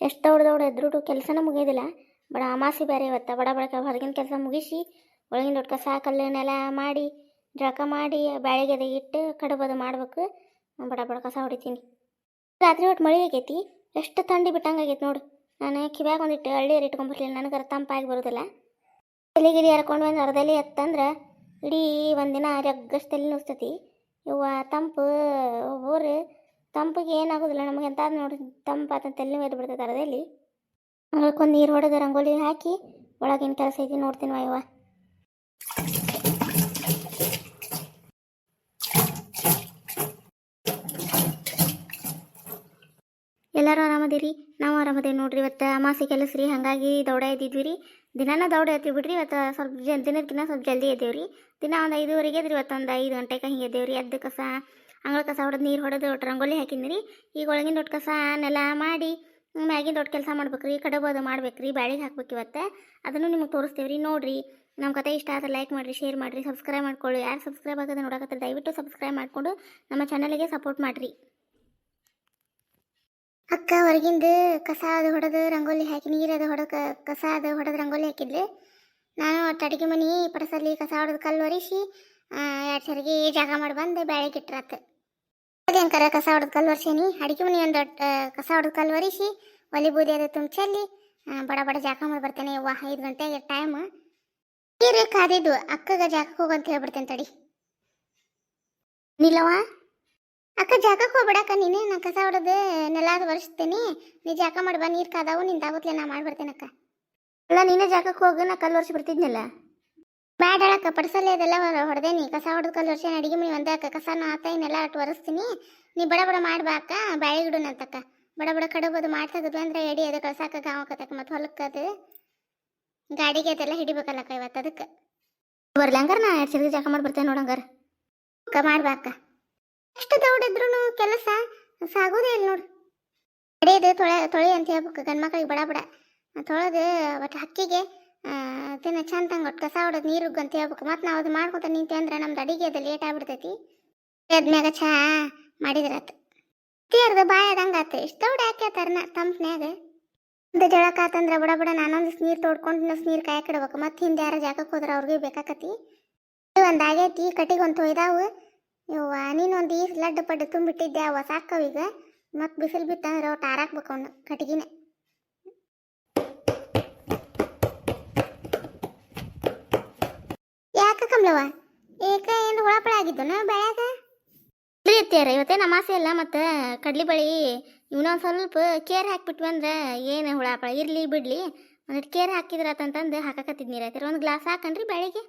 ಎಷ್ಟು ದೊಡ್ಡ ದೊಡ್ಡ ಎದ್ರುಟು ಕೆಲಸನ ಮುಗಿಯೋದಿಲ್ಲ. ಬಡ ಅಮಾಸಿ ಬೇರೆ ಇವತ್ತು. ಬಡ ಬಡಕ ಹೊರಗಿನ ಕೆಲಸ ಮುಗಿಸಿ, ಒಳಗಿನ ದೊಡ್ಡ ಕಸ ಮಾಡಿ ಜಳಕ ಮಾಡಿ ಬ್ಯಾಳಿಗೆ ಇಟ್ಟು ಕಡುಬದು ಮಾಡ್ಬೇಕು. ಬಡ ಬಡ ಕಸ ಹೊಡಿತೀನಿ. ರಾತ್ರಿ ಒಟ್ಟು ಮಳೆ ಆಗೈತಿ, ಎಷ್ಟು ಥಂಡಿ ಬಿಟ್ಟಂಗೆ ಆಗೈತಿ ನೋಡು. ನಾನು ಕಿವ್ಯಾಗ ಒಂದಿಟ್ಟು ಹಳ್ಳಿಯರು ಇಟ್ಕೊಂಡ್ಬರ್ಲಿಲ್ಲ ನನಗೆ ತಂಪಾಗಿ ಬರೋದಿಲ್ಲ. ತಲೆ ಗಿಲಿ ಹರ್ಕೊಂಡು ಬಂದು ಅರ್ಧಲಿ ಎತ್ತಂದ್ರೆ ಇಡೀ ಒಂದಿನ ರಗ್ಗಷ್ಟು ತಲೆ ನುಸ್ತತಿ ಇವ ತಂಪು ಊರು ತಂಪಿಗೆ ಏನಾಗೋದಿಲ್ಲ. ನಮಗೆ ಎಂತ ನೋಡಿ ತಂಪಾತ ತಲೆ ಮೇಲೆ ಬಿಡ್ತೈತೆ ಅರ್ಧಲಿ ಅದಕ್ಕೊಂದು ನೀರು ಹೊಡೆದ ರಂಗೋಲಿ ಹಾಕಿ ಒಳಗಿನ ಕೆಲಸ ಐತಿ ನೋಡ್ತೀನಿ ವಾಯುವ ಎಲ್ಲರೂ ಆರಾಮದಿರಿ? ನಾವು ಆರಾಮದೇವಿ ನೋಡ್ರಿ. ಇವತ್ತು ಅಮಾಸೆ ಕೆಲಸ ರೀ, ಹಾಗಾಗಿ ದೌಡ ಇದ್ದಿದ್ವಿ ರೀ. ದಿನಾನ ದೌಡ ಎತ್ತೀವಿ ಬಿಡ್ರಿ, ಇವತ್ತು ಸ್ವಲ್ಪ ದಿನಕ್ಕಿಂತ ಸ್ವಲ್ಪ ಜಲ್ದಿ ಎದ್ದೇವೆ ರೀ ದಿನ ಒಂದು ಐದುವರೆಗೆ ಎದ್ರಿ, ಇವತ್ತು ಒಂದು ಐದು ಗಂಟೆಗೆ ಹಿಂಗೆ ಎದ್ದೇವೆ ರೀ ಎದ್ದು ಕಸ, ಅಂಗಳ ಕಸ ಹೊಡೆದು, ನೀರು ಹೊಡೆದು ರಂಗೋಲಿ ಹಾಕಿದ್ನಿ ರೀ ಈಗ ಒಳಗಿನ ದೊಡ್ಡ ಕಸ, ನೆಲ ಮಾಡಿ, ಮ್ಯಾಗಿನ ದೊಡ್ಡ ಕೆಲಸ ಮಾಡ್ಬೇಕು ರೀ ಕಡಬೋದು ಮಾಡ್ಬೇಕು ರೀ ಬ್ಯಾಳಿಗೆ ಹಾಕ್ಬೇಕು ಇವತ್ತು. ಅದನ್ನು ನಿಮಗೆ ತೋರಿಸ್ತೀವಿ ರೀ ನೋಡಿರಿ ನಮ್ಮ ಕತೆ ಇಷ್ಟ ಆದ್ರೆ ಲೈಕ್ ಮಾಡಿರಿ ಶೇರ್ ಮಾಡಿರಿ ಸಬ್ಸ್ಕ್ರೈಬ್ ಮಾಡ್ಕೊಳ್ಳಿ. ಯಾರು ಸಬ್ಸ್ಕ್ರೈಬ್ ಆಗೋದು ನೋಡಕತ್ತಾರೆ ದಯವಿಟ್ಟು ಸಬ್ಸ್ಕ್ರೈಬ್ ಮಾಡಿಕೊಂಡು ನಮ್ಮ ಚಾನಲಿಗೆ ಸಪೋರ್ಟ್ ಮಾಡಿರಿ. ಅಕ್ಕ ಹೊರಗಿಂದ ಕಸ ಅದು ಹೊಡೆದು ರಂಗೋಲಿ ಹಾಕಿ ನೀರದು ಹೊಡೆದು ಕಸ ಅದು ಹೊಡೆದು ರಂಗೋಲಿ ಹಾಕಿದ್ಲು. ನಾನು ಅಡಿಗೆ ಮನೆ ಪಡಸಲ್ಲಿ ಕಸ ಹೊಡೆದು ಕಲ್ಲು ಒರೆಸಿ ಎರಡು ಸರಿಗೆ ಜಾಗ ಮಾಡಿ ಬಂದು ಬೆಳಗ್ಗೆ ಇಟ್ರಾತ ಅದೇನು ಕರ, ಕಸ ಹೊಡೆದು ಕಲ್ಲು ಒರೆಸೀನಿ? ಅಡಿಗೆ ಮನೆ ಒಂದು ದೊಡ್ಡ ಕಸ ಹೊಡೆದು ಕಲ್ಲು ಒರೆಸಿ, ಒಲಿ ಬೂದಿ ಅದು ತುಂಬಿಸಲ್ಲಿ ಬಡ ಬಡ ಜಾಗ ಮಾಡಿ ಬರ್ತೇನೆ ಯವ್ವ, ಐದು ಗಂಟೆಗೆ ಟೈಮ್ ನೀರು ಕಾದಿದ್ದು, ಅಕ್ಕಗೆ ಜಾಗಕ್ಕೆ ಹೋಗು ಅಂತ ಹೇಳ್ಬಿಡ್ತೇನೆ ತಡಿ. ನಿಲ್ಲವ ಅಕ್ಕ ಜಾಗಕ್ಕೆ ಹೋಗ್ಬಿಡಕ್ಕ ನೀನು ನಾ ಕಸ ಹೊಡೆದು ನೆಲ ಒರೆಸ್ತೀನಿ. ನೀ ಜಾಗ ಮಾಡಿ ಬಾ ನೀರು ಕಾದಾವು ನಿನ್ ತಾಗುತ್ತಲೇ ನಾ ಮಾಡ್ಬಿಡ್ತೇನೆ ಅಕ್ಕ. ಅಲ್ಲ ನೀನೇ ಜಾಗಕ್ಕೆ ಹೋಗಿ ನಾ ಕಲ್ಲು ಒರೆಸಿ ಬಿಡ್ತಿದ್ನಲ್ಲ ಬ್ಯಾಡಳಕ್ಕ ಪಡಿಸಲ್ಲೇ ಅದೆಲ್ಲ ಹೊಡೆದೇನಿ ಕಸ ಹೊಡೆದು ಕಲ್ಲು ಒರೆಸಿ ಅಡಿಗೆ ಮನೆ ಒಂದೇ ಅಕ್ಕ. ಕಸನ ಆತ ನೆಲ ಅಟ್ಟು ಒರೆಸ್ತೀನಿ. ನೀ ಬಡ ಬಡ ಮಾಡ್ಬಾ ಅಕ್ಕ ಬ್ಯಾಳಿ ಗಿಡನಂತಕ್ಕ ಬಡ ಬಡ ಕಡಬೋದು ಮಾಡ್ತಗದ್ವಿ ಅಂದ್ರೆ ಎಡಿ ಅದು ಕಳ್ಸಾಕ ಗಾವಕತ್ತಕ್ಕ ಮತ್ತು ಹೊಲಕ್ಕದು ಗಾಡಿಗೆ ಅದೆಲ್ಲ ಹಿಡಿಬೇಕಲ್ಲಕ್ಕ ಇವತ್ತು ಅದಕ್ಕೆ. ಬರ್ಲಿ ಹಂಗಾರ ನಾ ಎರಡು ಸರಿ ಜಾಗ ಮಾಡಿ ಬರ್ತೇನೆ ನೋಡಂಗಾರ ಅಕ್ಕ ಮಾಡ್ಬಾ ಅಕ್ಕ. ಎಷ್ಟು ದೌಡಿದ್ರು ಕೆಲಸ ಸಾಗೋದೇ ಇಲ್ಲ ನೋಡು. ನಡೆಯೋದು ತೊಳೆ ತೊಳೆ ಅಂತ ಹೇಳ್ಬೇಕು. ಗಂಡು ಮಕ್ಳಿಗೆ ಬಡ ಬಡ. ತೊಳೆದು, ಒಟ್ಟು ಹಕ್ಕಿಗೆ ದಿನ ಚಂದಂಗೆ ಒಟ್ಟು ಕಸ ಹೊಡೋದು ನೀರು ಅಂತ ಹೇಳ್ಬೇಕು. ಮತ್ತು ನಾವು ಅದು ಮಾಡ್ಕೊತ ನಿಂತೆ ಅಂದ್ರೆ ನಮ್ದು ಅಡಿಗೆ ಅದು ಲೇಟ್ ಆಗ್ಬಿಡ್ತೈತಿ. ಅದ್ಮ್ಯಾಗ ಚಹಾ ಮಾಡಿದ್ರಾತು. ತೀರ್ದು ಬಾಯದಂಗೆ ಆತು. ಇಷ್ಟು ದೌಡ್ ಯಾಕೆ ತರ್ನ ತಂಪ್ನ್ಯಾಗ. ಒಂದು ಜಳಕ ಬಡ ಬಡ ನಾನೊಂದು ನೀರು ತೋಡ್ಕೊಂಡು ಇನ್ನೊಂದು ನೀರು ಕಾಯಕ್ಕಿಡ್ಬೇಕು ಮತ್ತು ಹಿಂದೆ ಯಾರು ಜಾಗಕ್ಕೆ ಹೋದ್ರೆ ಅವ್ರಿಗೆ ಬೇಕಾಕತಿ. ಒಂದು ಆಗೈತಿ, ಕಟ್ಟಿಗೆ ಒಂದು ತೊಯ್ದಾವು. ಇವ್ವ ನೀನೊಂದು ಈ ಲಡ್ಡು ಪಡ್ಡು ತುಂಬಿಟ್ಟಿದ್ದೆ ಅವ ಸಾಕವೀಗ ಮತ್ತೆ ಬಿಸಿಲು ಬಿತ್ತಂದ್ರೆ ಒಟ್ಟು ಆರಾಕ್ಬೇಕು ಅವನು ಕಟ್ಟಿಗೆನೆ. ಯಾಕ ಕಮ್ಲವ ಏಕ ಏನು ಹುಳಪಳ ಆಗಿದ್ದನ ಬೆಳ್ಯಾಗ? ಅತ್ಯಾರ ಇವತ್ತೇ ನಮಾಸೆ ಇಲ್ಲ ಮತ್ತು ಕಡ್ಲಿ ಬಳಿ ಇವನೊಂದು ಸ್ವಲ್ಪ ಕೇರ್ ಹಾಕ್ಬಿಟ್ವಿ ಅಂದ್ರೆ ಏನು ಹುಳಪಳ ಇರಲಿ ಬಿಡ್ಲಿ. ಒಂದಿಟ್ಟು ಕೇರ್ ಹಾಕಿದ್ರಾತಂತಂದು ಹಾಕಕತ್ತಿದ್ ನೀರು ಐತಿರ ಒಂದು ಗ್ಲಾಸ್ ಹಾಕನ್ರಿ ಬೆಳಿಗ್ಗೆ.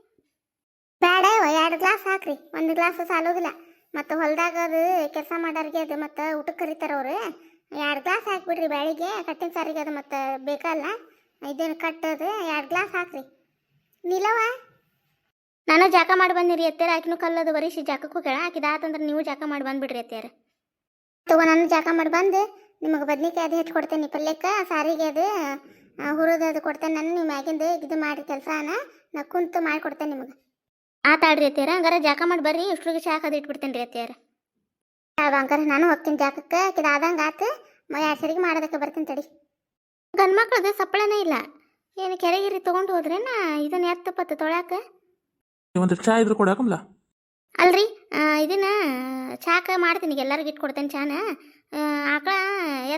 ಬೇಡ ಎರಡು ಹಾಕ್ರಿ ಒಂದು ಗ್ಲಾಸ್ ಸಾಲೋದಿಲ್ಲ ಮತ್ತು ಹೊಲ್ದಾಗ ಅದು ಕೆಲಸ ಮಾಡೋರಿಗೆ ಅದು ಮತ್ತು ಊಟಕ್ಕೆ ಕರಿತಾರೆ ಅವ್ರು. ಎರಡು ಗ್ಲಾಸ್ ಹಾಕಿಬಿಡ್ರಿ ಬೆಳಿಗ್ಗೆ ಕಟ್ಟಿನ ಸಾರಿಗೆ ಅದು ಮತ್ತು ಬೇಕಲ್ಲ. ಇದೇನು ಕಟ್ಟೋದು ಎರಡು ಗ್ಲಾಸ್ ಹಾಕ್ರಿ. ನಿಲವ ನಾನು ಜಾಕ ಮಾಡಿ ಬಂದಿರಿ ಎತ್ತೇರ ಆಕಿನೂ ಕಲ್ಲದು ಬರೀಸಿ ಜಾಕಕ್ಕೆ ಹೋಗ್ಯಾಳ. ಆಕಿದಾತಂದ್ರೆ ನೀವು ಜಾಕ ಮಾಡಿ ಬಂದ್ಬಿಡ್ರಿ ಎತ್ತೇರ ತಗೋ, ನಾನು ಜಾಕ ಮಾಡಿ ಬಂದು ನಿಮಗೆ ಬದ್ನಿಕಾಯಿ ಅದು ಹೆಚ್ಚು ಕೊಡ್ತೇನೆ, ಪಲ್ಯಕ್ಕೆ, ಸಾರಿಗೆ ಅದು ಹುರಿದು ಅದು ಕೊಡ್ತೇನೆ ನಾನು ನೀವು ಮ್ಯಾಗಿಂದ ಇದು ಮಾಡಿ ಕೆಲಸನ. ನಾ ಕುಂತು ಮಾಡಿಕೊಡ್ತೇನೆ ನಿಮಗೆ. ಆತಾಡ್ರಿ ಅತ್ಯಾರ ಹಂಗಾರ ಜಾಕ ಮಾಡಿ ಬರ್ರಿ ಇಷ್ಟ್ರಿಗೆ ಶಾಖ ಅದು ಇಟ್ಬಿಡ್ತೇನೆ ರೀ ಅತ್ಯಾರ ಅದು ಹಂಗಾರ ನಾನು ಹೋಗ್ತೀನಿ ಜಾಕಕ್ಕೆ ಆದಂಗೆ ಆತು ಎರಡು ಸರಿಗೆ ಮಾಡೋದಕ್ಕೆ ಬರ್ತೀನಿ ತಡಿ. ಗಂಡು ಮಕ್ಳದು ಸಪ್ಪಳನೇ ಇಲ್ಲ. ಏನು ಕೆರೆಗಿರಿ ತೊಗೊಂಡು ಹೋದ್ರೇನ ಇದನ್ನ ಎತ್ತಪ್ಪತ್ತು ತೊಳ್ಯಾಕ. ಒಂದು ಚಾ ಇದ್ರು ಕೊಡಾಕಮ್ಲ ಅಲ್ರಿ ಇದನ್ನ ಚಾಕ ಮಾಡ್ತೀನಿ ಈಗ ಎಲ್ಲರಿಗೂ ಇಟ್ಕೊಡ್ತೇನೆ ಚಾನ. ಆಕಳ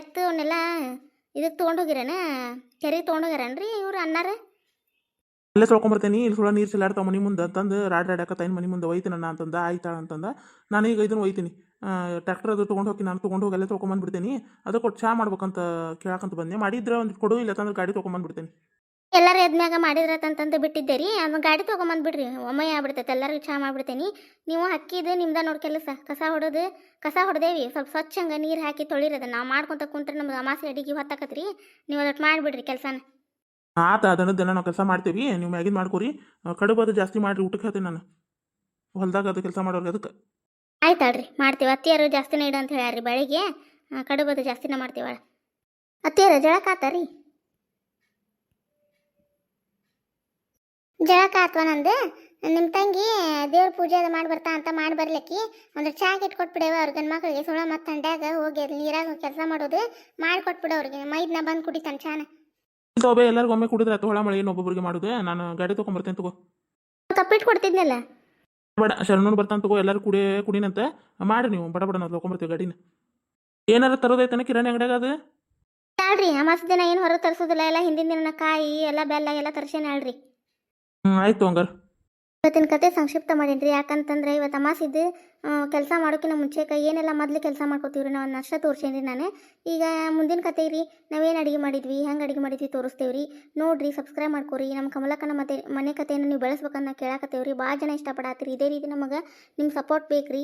ಎತ್ತು ಅವನ್ನೆಲ್ಲ ಇದಕ್ಕೆ ತೊಗೊಂಡೋಗಿರೇನ ಕೆರೆಗೆ ತೊಗೊಂಡೋಗ್ಯಾರನ್ರಿ ಇವ್ರು ಅನ್ನಾರ ಅಲ್ಲೇ ತೊಳ್ಕೊಂಬರ್ತೇನೆ, ಇಲ್ಲಿ ಸುಳ್ಳ ನೀರು ಚೆಲ್ಲಾಡ್ತಾವ ಮನೆ ಮುಂದೆ ಅಂತಂದು ರಾಡ್ ರಾಡಕತ್ತಾಯಿನ ಮನೆ ಮುಂದೆ ಒಯ್ತೀನಿ ಅಂತಂದ ಆಯ್ತಾ ಅಂತಂದ. ನಾನು ಈಗ ಇದನ್ನು ಒಯ್ತೀನಿ. ಟ್ರ್ಯಾಕ್ಟರ್ ಅದು ತೊಗೊಂಡು ಹೋಗಿ, ನಾನು ತೊಗೊಂಡು ಹೋಗಿ ಅಲ್ಲೇ ತೊಗೊಂಬಂದ್ಬಿಡ್ತೀನಿ ಅದು ಕೊಟ್ಟು ಚಾ ಮಾಡ್ಬೇಕಂತ ಕೇಳಕ್ಕಂತ ಬಂದೆ. ಮಾಡಿದ್ರೆ ಒಂದು ಕೊಡು, ಇಲ್ಲ ತಂದ್ರೆ ಗಾಡಿ ತೊಗೊಂಬಂದ್ಬಿಡ್ತೀನಿ ಎಲ್ಲರೂ ಎದ್ಮ್ಯಾಗ ಮಾಡಿದ್ರತಂತಂದು ಬಿಟ್ಟಿದ್ದೆ ರೀ ಆಮೇಲೆ ಗಾಡಿ ತೊಗೊಂಬಂದ್ಬಿಡ್ರಿ ಒಮ್ಮೆ ಆಗ್ಬಿಡ್ತೈತೆ. ಎಲ್ಲರಿಗೂ ಚಾ ಮಾಡ್ಬಿಡ್ತೇನೆ. ನೀವು ಅಕ್ಕಿದು ನಿಮ್ದ ನೋಡಿ ಕೆಲಸ. ಕಸ ಹೊಡೋದು, ಕಸ ಹೊಡೆದೇವಿ. ಸ್ವಲ್ಪ ಸ್ವಚ್ಛಂಗೆ ನೀರು ಹಾಕಿ ತೊಳಿರೋದು ನಾವು ಮಾಡ್ಕೊತ ಕುಂತ್ರೆ ನಮ್ಗೆ ಅಮಾಸೆ ಅಡಿಗೆ ಹೊತ್ತಾಕತ್ರಿ. ನೀವು ಅದಟ್ಟು ಮಾಡಿಬಿಡ್ರಿ ಕೆಲಸನ. ಆತ ಅದನ್ನದೆಲ್ಲ ನಾವು ಕೆಲಸ ಮಾಡ್ತೀವಿ, ನೀವು ಮ್ಯಾಗಿನ ಮಾಡ್ಕೊರಿ ಕಡುಬು ಅದು ಜಾಸ್ತಿ ಮಾಡಿರಿ, ಊಟಕ್ಕೆ ಹೇಳ್ತೀನಿ ನಾನು. ಹೊಲ್ದಾಗ ಅದು ಕೆಲಸ ಮಾಡೋರ್ಗೆ ಅದಕ್ಕೆ. ಆಯ್ತಾಳ್ರಿ ಮಾಡ್ತೀವಿ. ಅತ್ತಿಯರು ಜಾಸ್ತಿ ಇಡು ಅಂತ ಹೇಳ್ಯಾರಿ ಬೆಳಿಗ್ಗೆ ಕಡುಬದು ಜಾಸ್ತಿನೇ ಮಾಡ್ತೀವಳ ಅತ್ತಿಯರು ಜಳಕಾತ ರೀ ಜಳಕ ಆತ್ವ ನಂದು? ನಿಮ್ಮ ತಂಗಿ ದೇವ್ರ ಪೂಜೆ ಅದು ಮಾಡಿ ಬರ್ತಾ ಅಂತ ಮಾಡಿ ಬರ್ಲಿಕ್ಕಿ, ಒಂದು ಚಾ ಇಟ್ಕೊಟ್ಬಿಡೇವ ಅವ್ರ ಗಂಡ ಮಕ್ಕಳಿಗೆ ಸುಳ ಮತ್ತು ತಂಡ್ಯಾಗ ಹೋಗಿ ನೀರಾಗ ಕೆಲಸ ಮಾಡೋದು, ಮಾಡಿ ಕೊಟ್ಬಿಡು ಅವ್ರಿಗೆ. ಮೈದ್ನ ಬಂದು ಕುಡಿತಾನೆ ಚಾನ. ಒಬ್ಬ ಎಲ್ಲರಿಗೂ ಒಮ್ಮೆ ಕುಡಿದ್ರೆ ಅಥವಾ ಹೊಳ ಮಳೆ ಏನು ಒಬ್ಬೊಬ್ಬರಿಗೆ ಮಾಡುದು? ನಾನು ಗಾಡಿ ತೊಗೊಂಬರ್ತೇನೆ ತಗೋ. ಕಪ್ಪಿಟ್ಟು ಕೊಡ್ತಿದ್ನಲ್ಲ? ಬಡ ಶರಣು ಬರ್ತಾನೆ ತಗೋ ಎಲ್ಲರೂ ಕುಡಿ ಕುಡಿನಂತ. ಮಾಡಿ ನೀವು ಬಡ ಬಡ ನಾವು ತಗೊಂಡ್ಬರ್ತೀವಿ ಗಾಡಿನ. ಏನಾರ ತರೋದೈತನ ಕಿರಾಣಿ ಅಂಗಡಿಯಾಗ ಅದು? ಹೇಳ್ರಿ ಅಮಾಸ ದಿನ ಏನು ಹೊರಗೆ ತರಿಸೋದಿಲ್ಲ ಎಲ್ಲ ಹಿಂದಿನ ದಿನ ಕಾಯಿ ಎಲ್ಲ ಬೆಲ್ಲ ಎಲ್ಲ ತರಿಸೇನೆ ಹೇಳ್ರಿ. ಹ್ಞೂ ಆಯ್ತು ಹಂಗಾರೆ. ಇವತ್ತಿನ ಕತೆ ಸಂಕ್ಷಿಪ್ತ ಮಾಡೇನ್ರಿ. ಯಾಕಂತಂದ್ರೆ ಇವತ್ತು ಅಮಾಸಿದ್ದು ಕೆಲಸ ಮಾಡೋಕ್ಕಿಂತ ಕೈ ಏನೆಲ್ಲ ಮೊದಲು ಕೆಲಸ ಮಾಡ್ಕೋತೀವಿ ರೀ ನಾವು ನಷ್ಟ ತೋರಿಸೇನಿ ನಾನು. ಈಗ ಮುಂದಿನ ಕತೆ ರೀ ನಾವೇನು ಅಡುಗೆ ಮಾಡಿದ್ವಿ, ಹೆಂಗೆ ಅಡುಗೆ ಮಾಡಿದ್ವಿ ತೋರಿಸ್ತೇವೆ ರೀ ನೋಡಿರಿ ಸಬ್ಸ್ಕ್ರೈಬ್ ಮಾಡ್ಕೋರಿ. ನಮ್ಮ ಕಮಲಕ್ಕನ ಮತ್ತೆ ಮನೆ ಕತೆಯನ್ನು ನೀವು ಬೆಳೆಸ್ಬೇಕನ್ನ ಕೇಳಾಕತ್ತೇವೆ ರೀ ಭಾಳ ಜನ ಇಷ್ಟಪಡತ್ತೀರಿ. ಇದೇ ರೀತಿ ನಮಗೆ ನಿಮ್ಮ ಸಪೋರ್ಟ್ ಬೇಕು ರೀ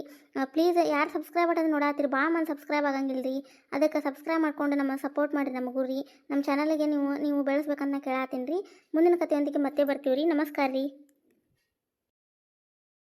ಪ್ಲೀಸ್ ಯಾರು ಸಬ್ಸ್ಕ್ರೈಬ್ ಮಾಡೋದು ನೋಡಾತ್ರಿ ಭಾಳ ಮಂದಿ ಸಬ್ಸ್ಕ್ರೈಬ್ ಆಗಂಗಿಲ್ಲ ರೀ ಅದಕ್ಕೆ ಸಬ್ಸ್ಕ್ರೈಬ್ ಮಾಡ್ಕೊಂಡು ನಮ್ಮ ಸಪೋರ್ಟ್ ಮಾಡಿರಿ ನಮಗೂ ರೀ ನಮ್ಮ ಚಾನಲಿಗೆ ನೀವು ನೀವು ಬೆಳೆಸ್ಬೇಕನ್ನ ಕೇಳಾತೀನಿ ರೀ ಮುಂದಿನ ಕತೆಯೊಂದಿಗೆ ಮತ್ತೆ ಬರ್ತೀವಿ ರೀ ನಮಸ್ಕಾರ ರೀ